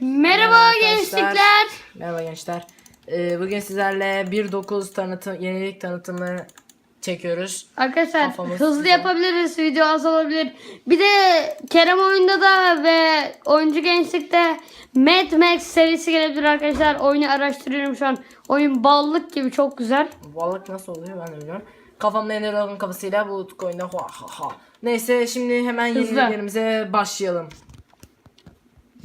Merhaba arkadaşlar. gençlikler. Merhaba gençler. Ee, bugün sizlerle 1.9 tanıtım, yenilik tanıtımı çekiyoruz. Arkadaşlar Kafamız hızlı güzel. yapabiliriz. Video az olabilir. Bir de Kerem oyunda da ve oyuncu gençlikte Mad Max serisi gelebilir arkadaşlar. Oyunu araştırıyorum şu an. Oyun ballık gibi çok güzel. Balık nasıl oluyor ben de bilmiyorum. Kafamda Dragon kafasıyla bu coin'de ha ha ha. Neyse şimdi hemen yeniliklerimize başlayalım.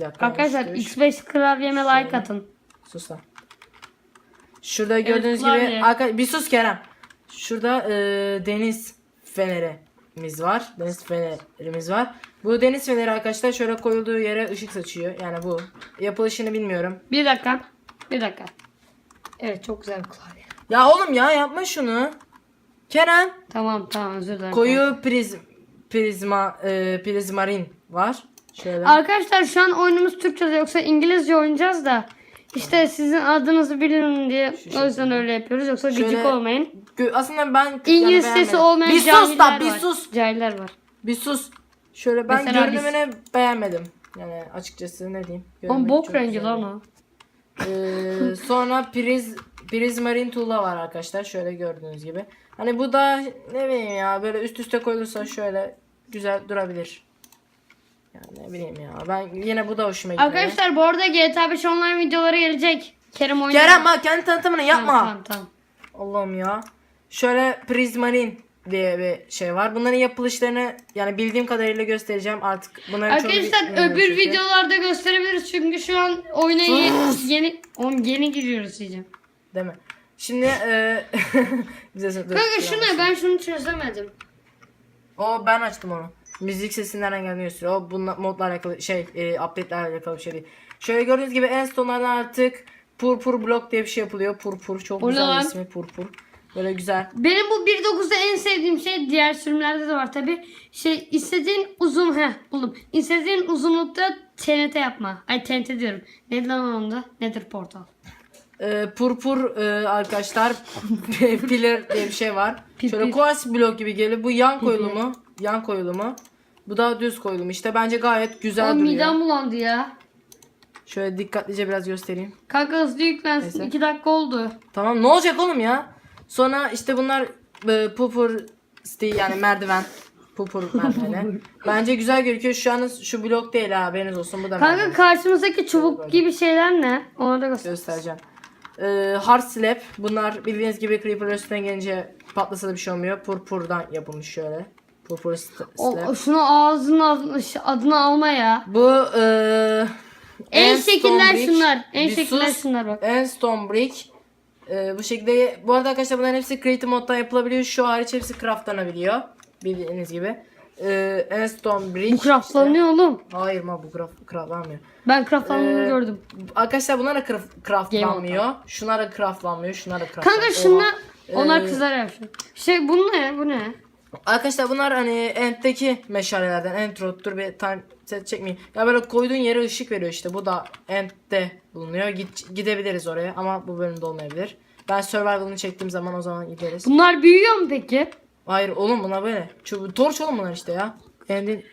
Dakika, Arkadaşlar üç, X5 klavyeme like atın. Sus lan. Şurada gördüğünüz gibi klavye. arka bir sus Kerem. Şurada e, deniz fenerimiz var. Deniz fenerimiz var. Bu deniz feneri arkadaşlar şöyle koyulduğu yere ışık saçıyor. Yani bu. Yapılışını bilmiyorum. Bir dakika. Bir dakika. Evet çok güzel bir klavye. Ya oğlum ya yapma şunu. Kerem Tamam tamam özür dilerim. koyu prizm prizma e, prizmarin var. Şöyle. Arkadaşlar şu an oyunumuz Türkçe'de yoksa İngilizce oynayacağız da. İşte sizin adınızı bilin diye o yüzden öyle yapıyoruz. Yoksa gıcık Şöyle olmayın. Gö- Aslında ben İngiliz yani sesi beğenmedim. olmayan Bir sus cahiller da bir var. sus. Cahiller var. Bir sus. Şöyle ben Mesela görünümünü beğenmedim. Yani açıkçası ne diyeyim. Ama Görünmek bok çok rengi güzel. lan o. Ee, sonra priz prizmarin tuğla var arkadaşlar. Şöyle gördüğünüz gibi. Hani bu da ne bileyim ya böyle üst üste koyulursa şöyle güzel durabilir. Yani ne bileyim ya. Ben yine bu da hoşuma gidiyor. Arkadaşlar bu arada GTA 5 online videoları gelecek. Kerem oynuyor. Kerem bak kendi tanıtımını yapma. Tamam tamam. Allah'ım ya. Şöyle prizmarin diye bir şey var. Bunların yapılışlarını yani bildiğim kadarıyla göstereceğim artık. Bunların çoğunu Arkadaşlar öbür videolarda gösterebiliriz çünkü şu an oyuna yeni yeni oğlum yeni giriyoruz diyeceğim. Değil mi? Şimdi e, bize Kanka dur, şu dur. ne ben şunu çözemedim. O ben açtım onu. Müzik sesi nereden geldiğini gösteriyor. O bununla modla alakalı şey, e, update'lerle alakalı bir şey değil. Şöyle gördüğünüz gibi en sonlardan artık purpur blok diye bir şey yapılıyor. Purpur çok ne güzel ismi purpur. Böyle güzel. Benim bu 1.9'da en sevdiğim şey diğer sürümlerde de var tabi. Şey istediğin uzun he buldum. İstediğin uzunlukta TNT yapma. Ay TNT diyorum. Neydi lan onda? Nedir portal? E, purpur e, arkadaşlar pillar diye bir şey var. Şöyle kuars blok gibi geliyor. Bu yan koyulumu. Yan koyulumu. Bu da düz koyulumu. İşte bence gayet güzel Oğlum duruyor. midem bulandı ya. Şöyle dikkatlice biraz göstereyim. Kanka hızlı yüklensin. Neyse. 2 dakika oldu. Tamam ne olacak oğlum ya? Sonra işte bunlar e, pupur sti yani merdiven. Pupur merdiveni. Bence güzel gözüküyor. Şu an şu blok değil ha haberiniz olsun. Bu da Kanka merdiven. karşımızdaki çubuk gibi şeyler ne? Onu da göster. göstereceğim. E, hard slab. Bunlar bildiğiniz gibi creeper üstüne gelince patlasa da bir şey olmuyor. Purpurdan yapılmış şöyle. O, o- şunu ağzının adını, alma ya. Bu e, En stone şekiller şunlar. En şekiller şunlar bak. En stone brick. E, bu şekilde bu arada arkadaşlar bunların hepsi creative moddan yapılabiliyor. Şu hariç hepsi craftlanabiliyor. Bildiğiniz gibi. E, en stone brick. Bu craftlanıyor oğlum. Hayır ma bu craft, craftlanmıyor. Ben craftlandığını Ee, gördüm. Arkadaşlar bunlar da craft, craftlanmıyor. Şunlar da craftlanmıyor. Şunlar da craftlanmıyor. Kanka şunlar onlar Ee, kızlar yapıyor. Şey bu ne? Bu ne? Arkadaşlar bunlar hani End'deki meşalelerden. End road dur bir time set çekmeyeyim. Ya böyle koyduğun yere ışık veriyor işte. Bu da End'de bulunuyor. Git, gidebiliriz oraya ama bu bölümde olmayabilir. Ben survival'ını çektiğim zaman o zaman gideriz. Bunlar büyüyor mu peki? Hayır oğlum buna böyle. Çubuğu, torç oğlum bunlar işte ya. End'in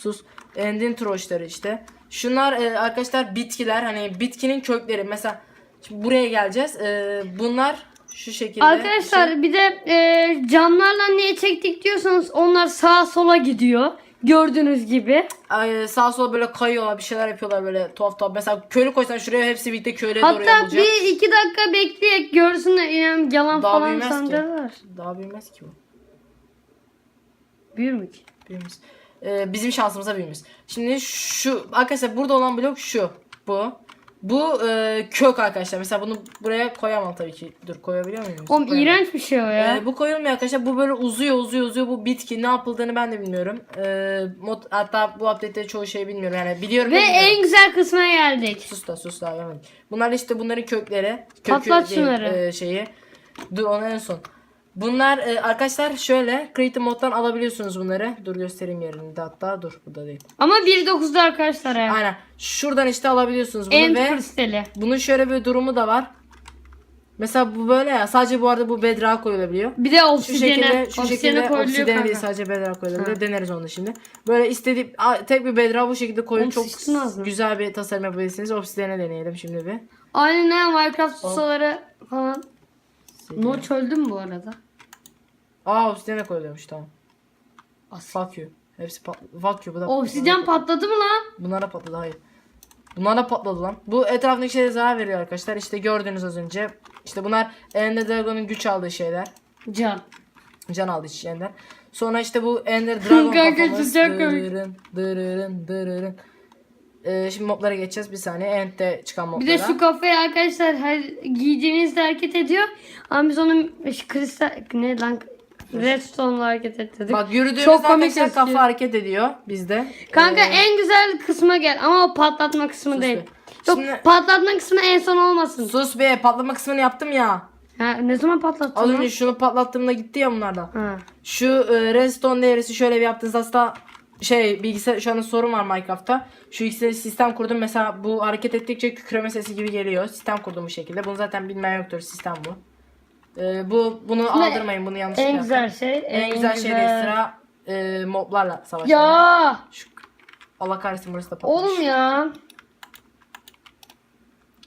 sus. End'in torçları işte. Şunlar e, arkadaşlar bitkiler hani bitkinin kökleri. Mesela şimdi buraya geleceğiz. E, bunlar şu şekilde. Arkadaşlar bir de e, camlarla niye çektik diyorsanız onlar sağa sola gidiyor. Gördüğünüz gibi. Ay, sağa sola böyle kayıyorlar bir şeyler yapıyorlar böyle tuhaf tuhaf. Mesela köylü koysan şuraya hepsi birlikte köylüye doğru Hatta yapılacak. bir iki dakika bekleyek görsünler yani yalan Daha falan sanacaklar. Daha büyümez ki bu. Büyür mü ki? Büyümez. Ee, bizim şansımıza büyümez. Şimdi şu arkadaşlar burada olan blok şu. Bu. Bu e, kök arkadaşlar. Mesela bunu buraya koyamam tabii ki. Dur koyabiliyor muyum? Oğlum Koyamam. iğrenç bir şey o ya. Ee, bu koyulmuyor arkadaşlar. Bu böyle uzuyor uzuyor uzuyor. Bu bitki ne yapıldığını ben de bilmiyorum. Ee, mod, hatta bu update'de çoğu şeyi bilmiyorum. Yani biliyorum. Ve bilmiyorum. en güzel kısma geldik. Sus da sus da. Bunlar işte bunların kökleri. Kökü Patlat şunları. e, şeyi. Dur onu en son. Bunlar e, arkadaşlar şöyle Creative Mode'dan alabiliyorsunuz bunları. Dur göstereyim yerini de hatta. Dur burada değil. Ama 1.9'da arkadaşlar ya. Aynen. Şuradan işte alabiliyorsunuz bunu End ve kristali. bunun şöyle bir durumu da var. Mesela bu böyle ya. Sadece bu arada bu bedrock koyulabiliyor. Bir de Şu obsidiyene. şekilde, şu obsidiyene şekilde değil kanka. sadece bedrock koyulabiliyor. Deneriz onu şimdi. Böyle istediğim tek bir bedrock bu şekilde Oğlum çok güzel bir tasarım yapabilirsiniz. Obsidyene deneyelim şimdi bir. Aynen ha Minecraft ustaları falan. Notch öldü mü bu arada? Aa obsidyene koyuluyormuş tamam. Fuck you. Hepsi pat Fuck you bu da Obsidyen patladı mı lan? Bunlara patladı hayır. Bunlara patladı lan. Bu etrafındaki şeylere zarar veriyor arkadaşlar. İşte gördüğünüz az önce. İşte bunlar Ender Dragon'un güç aldığı şeyler. Can. Can aldı içinden. Sonra işte bu Ender Dragon Kanka, kafamız. çok komik. Dırırın, dırırın, dırırın. Ee, şimdi moblara geçeceğiz bir saniye. End'de çıkan moblara. Bir de şu kafayı arkadaşlar her giydiğinizde hareket ediyor. Ama biz onun kristal ne lan redstone'la hareket ettirdik. Bak yürüdüğümüzde Çok komik arkadaşlar gözüküyor. kafa hareket ediyor bizde. Kanka Ee, en güzel kısma gel ama o patlatma kısmı Sus değil. be. Yok Şimdi- patlatma kısmı en son olmasın. Sus be patlama kısmını yaptım ya. Ha, ne zaman patlattın Az lan? önce şunu patlattığımda gitti ya bunlardan. Ha. Şu e, redstone değerisi şöyle bir yaptığınız aslında şey bilgisayar şu anda sorun var Minecraft'ta. Şu ikisi sistem kurdum mesela bu hareket ettikçe kükreme sesi gibi geliyor. Sistem kurdum bu şekilde. Bunu zaten bilmeyen yoktur sistem bu. E, bu bunu aldırmayın bunu yanlış En güzel şey. En, güzel şey değil sıra e, moblarla savaşmak. Ya Şu, Allah kahretsin burası da patlamış. oğlum ya.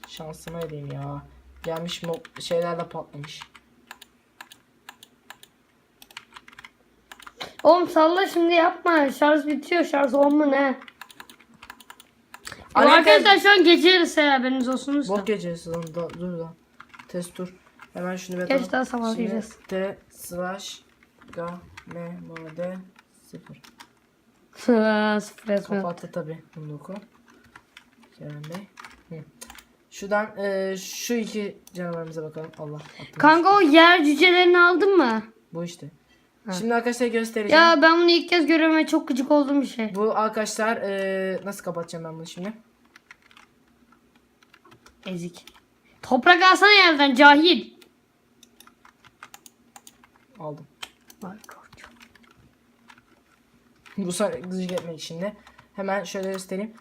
Şansıma edeyim ya. Gelmiş mob şeyler de patlamış. Oğlum salla şimdi yapma. Şarj bitiyor. Şarj on mu ne? Arkadaşlar şu an gece yarısı ya haberiniz olsun. Bot gecesi lan da, dur lan. Test dur. Hemen şunu bir atalım. daha diyeceğiz. T slash ga me mode 0. Sıfır etmiyor. Kapattı tabi bunu oku. Kerem Bey. Hı. Şuradan e, şu iki canavarımıza bakalım. Allah. attım. Kanka o yer cücelerini aldın mı? Bu işte. Şimdi arkadaşlar göstereceğim. Ya ben bunu ilk kez görüyorum ve çok gıcık olduğum bir şey. Bu arkadaşlar e, nasıl kapatacağım ben bunu şimdi? Ezik. Toprak alsana yerden cahil. Aldım. Korktum. Bu sonra gıcık etmek için de. Hemen şöyle göstereyim.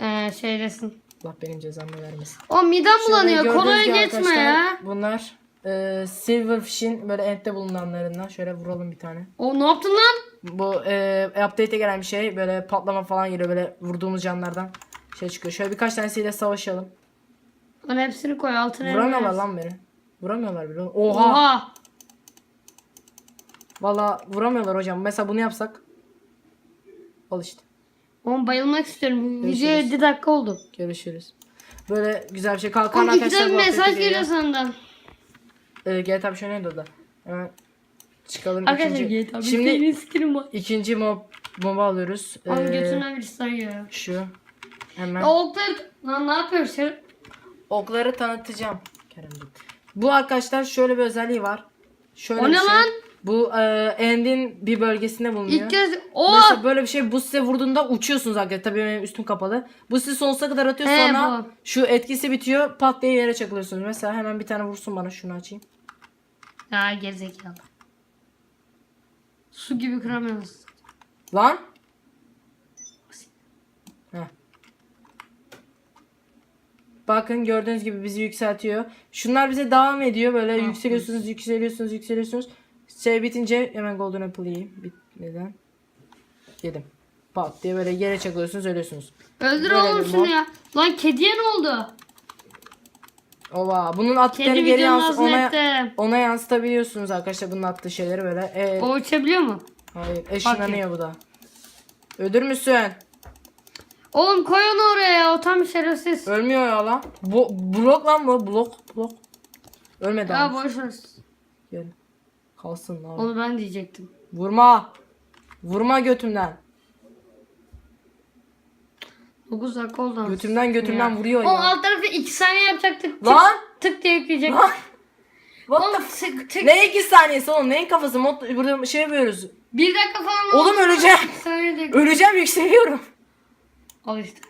Ee, şeydesin. Allah benim cezamı vermesin. O midem bulanıyor. Kolaya geçme ya. Bunlar e, Silverfish'in böyle endte bulunanlarından. Şöyle vuralım bir tane. O ne yaptın lan? Bu e, update'e gelen bir şey. Böyle patlama falan geliyor. Böyle vurduğumuz canlardan şey çıkıyor. Şöyle birkaç tanesiyle savaşalım. Lan hepsini koy altına. Vuramıyorlar lan beni. Vuramıyorlar bile. Oha. Oha. Valla vuramıyorlar hocam. Mesela bunu yapsak. Al işte. Oğlum bayılmak istiyorum. Video Görüşürüz. 7 dakika oldu. Görüşürüz. Böyle güzel bir şey. Kalkan Oğlum arkadaşlar bu mesaj geliyor senden. Ee, GTA bir şey neydi o da? Hemen çıkalım Arkadaşlar ikinci. GTA Şimdi Şimdi skinim var. ikinci mob moba alıyoruz. Oğlum Ee, götünden bir sayıyor. şu. Hemen. Ya oklar lan ne yapıyorsun? Okları tanıtacağım. Keremciğim. Bu arkadaşlar şöyle bir özelliği var. Şöyle O bir ne şey. lan? Bu e, endin bir bölgesinde bulunuyor. İlk kez o Mesela böyle bir şey bu size vurduğunda uçuyorsunuz arkadaşlar. Tabii benim üstüm kapalı. Bu sizi sonsuza kadar atıyor He, sonra bu. şu etkisi bitiyor pat diye yere çakılıyorsunuz. Mesela hemen bir tane vursun bana şunu açayım. Ya gerizekalı. Su gibi kıramıyoruz. Lan. Heh. Bakın gördüğünüz gibi bizi yükseltiyor. Şunlar bize devam ediyor. Böyle yükseliyorsunuz, yükseliyorsunuz, yükseliyorsunuz. Şey bitince hemen golden apple yiyeyim. Bitmeden. Yedim. Pat diye böyle yere çakılıyorsunuz, ölüyorsunuz. Öldür Böyle oğlum bir şunu mod. ya. Lan kediye ne oldu? Ova. Bunun attıklarını Kedi geri videonun yans ağzına ona, etti. ona yansıtabiliyorsunuz arkadaşlar bunun attığı şeyleri böyle. E, O uçabiliyor mu? hayır, eşinleniyor bu da. Öldür müsün? Oğlum koy onu oraya ya. O tam şerefsiz. Ölmüyor ya lan. Bu blok lan bu. Blok. Blok. Ölmedi Ya ama. boş ver. Gel. Kalsın lan. Onu ben diyecektim. Vurma. Vurma götümden. 9 dakika oldu. anasını Götümden götümden ya. vuruyor Oğlum ya. alt tarafı 2 saniye yapacaktık. Tık, Lan. tık diye yükleyecek. Lan. What Oğlum tık tık. Ne iki saniyesi oğlum? Neyin kafası? Mod, burada şey yapıyoruz. Bir dakika falan Oğlum oldu. öleceğim. İki saniye de- Öleceğim yükseliyorum. Al işte.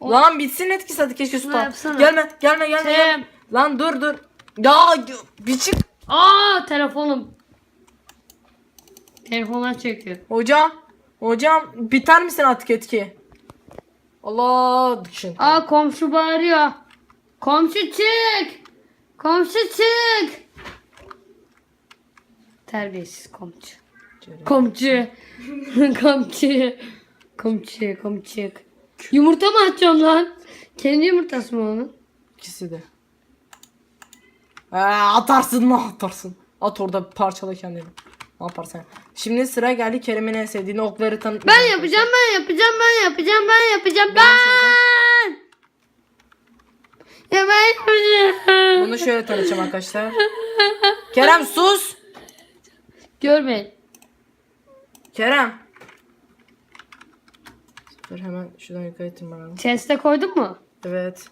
O- Lan bitsin etkisi hadi keşke su yapsana. Gelme gelme gelme. Tem. gelme. Lan dur dur. Ya bir çık. Aa telefonum. Telefonlar çekiyor. Hocam. Hocam biter misin artık etki? Allah dışın. Aa komşu bağırıyor. Komşu çık. Komşu çık. Terbiyesiz komşu. Komşu. komşu. Komşu, komşu. Yumurta mı atıyorsun lan? Kendi yumurtası mı onun? İkisi de. Aa, atarsın mı atarsın. At orada parçala kendini. Ne yaparsan. Şimdi sıra geldi Kerem'in en sevdiğini okları tanıtmak. Ben yapacağım, ben yapacağım, ben yapacağım, ben yapacağım, ben. Ya ben yapacağım. Bunu şöyle tanıtacağım arkadaşlar. Kerem sus. Görmeyin. Kerem. Dur hemen şuradan yukarı tırmanalım. Chest'e koydun mu? Evet.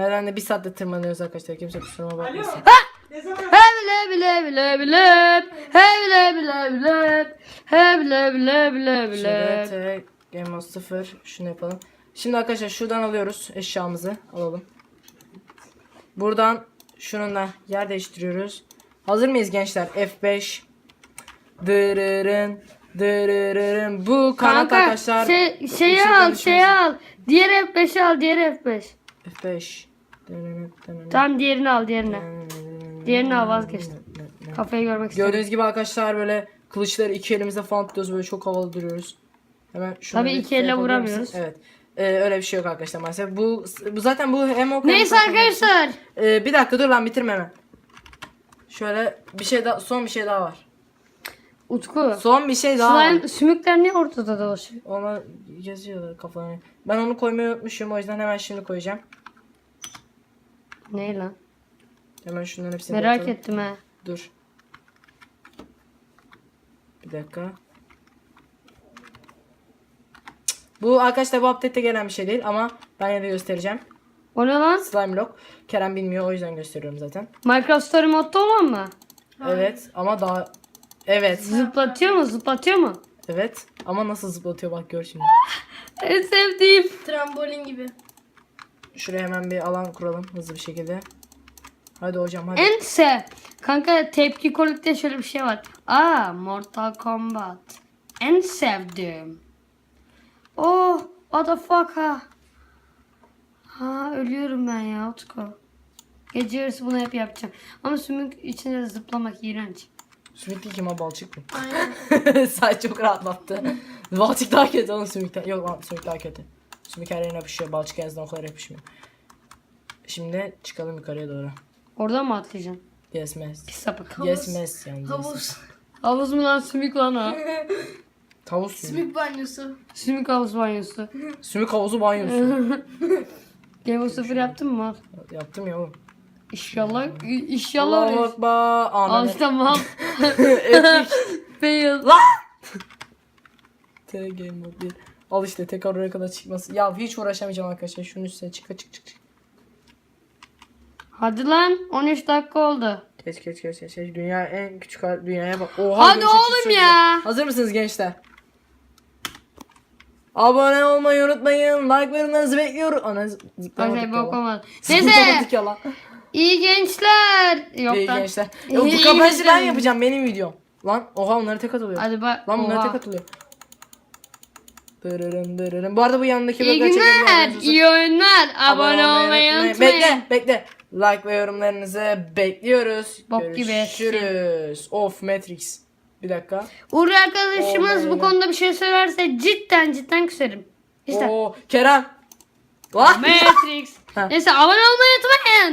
Merdivenle bir saatte tırmanıyoruz arkadaşlar. Kimse kusuruma bakmasın. Ne zaman He bile bile bile bile. He bile bile bile. He bile bile bile Şöyle bile. tek game mode 0. Şunu yapalım. Şimdi arkadaşlar şuradan alıyoruz eşyamızı. Alalım. Buradan şununla yer değiştiriyoruz. Hazır mıyız gençler? F5. Dırırın. Dırırın. Bu kanat Kanka arkadaşlar. şey, şeyi al, şeyi al. Diğer F5'i al, diğer F5. F5. Tamam diğerini al, diğerini. Diğerini al vazgeçtim. Kafayı görmek istedim. Gördüğünüz gibi arkadaşlar böyle kılıçları iki elimizde falan tutuyoruz böyle çok havalı duruyoruz. Hemen şunu Tabii bir iki şey elle yapabilir vuramıyoruz. misin? Evet. Ee, öyle bir şey yok arkadaşlar maalesef. Bu, bu zaten bu hem o Neyse arkadaşlar. Ee, bir dakika dur lan bitirme hemen. Şöyle bir şey daha son bir şey daha var. Utku. Son bir şey daha var. Slime sümükler niye ortada dolaşıyor? Ona yazıyorlar kafalarına. Ben onu koymayı unutmuşum o yüzden hemen şimdi koyacağım. Ne lan? Hemen şunların hepsini Merak dağıtalım. ettim ha. Dur. Bir dakika. Bu arkadaşlar bu update'te gelen bir şey değil ama ben yine de göstereceğim. O ne lan? Slime Lock. Kerem bilmiyor o yüzden gösteriyorum zaten. Minecraft Story modda olan mı? Evet ama daha... Evet. Zıplatıyor mu? Zıplatıyor mu? Evet. Ama nasıl zıplatıyor bak gör şimdi. En sevdiğim. trambolin gibi. Şuraya hemen bir alan kuralım hızlı bir şekilde. Hadi hocam hadi. En sev. Kanka tepki kolikte şöyle bir şey var. Aa Mortal Kombat. En sevdiğim. Oh what the fuck ha. Ha ölüyorum ben ya Utku. Gece yarısı bunu hep yapacağım. Ama sümük içinde zıplamak iğrenç. Sümük değil ki ama balçık mı? Aynen. Say çok rahatlattı. balçık daha kötü oğlum sümükten. Yok lan sümük daha kötü. Sümük her yerine yapışıyor. Balçık en azından o kadar yapışmıyor. Şimdi çıkalım yukarıya doğru. Oradan mı atlayacaksın? Yes mes. Pis sapık. Yes mes yani. Havuz. Havuz mu lan sümük lan ha? Tavus sümük. Simit banyosu. Sümük havuz banyosu. Sümük havuzu banyosu. Game of 0 yaptın mı? Yaptım ya oğlum. İnşallah. İnşallah Allahu oraya. Ekber. Al Ananı. işte mal. Fail. T game mode 1. Al işte tekrar oraya kadar çıkması. Ya hiç uğraşamayacağım arkadaşlar. Şunun üstüne çık çık çık. çık. Hadi lan 13 dakika oldu. Geç geç geç geç. geç. Dünya en küçük hal- dünyaya bak. Oha, Hadi oğlum ya. Hazır mısınız gençler? Abone olmayı unutmayın. Like yorumlarınızı bekliyorum. Ana zıplamadık şey ya bok lan. olmaz. Neyse. Zıplamadık ya lan. İyi gençler. Yok İyi lan. gençler. Ya, bu iyi kapanışı ben gençler. yapacağım benim videom. Lan oha onları tek atılıyor. Hadi bak. Lan bunları Oha. tek atılıyor. Dırırın dırırın. Bu arada bu yanındaki İyi çekelim, günler. olsun. iyi oyunlar. Abone olmayı unutmayın. Bekle bekle. Like ve yorumlarınızı bekliyoruz. Bok gibi Görüşürüz. Of Matrix. Bir dakika. Uğur arkadaşımız Olmayı- bu konuda bir şey söylerse cidden cidden küserim. İşte. Oo Kerem. Matrix. Neyse abone olmayı unutmayın.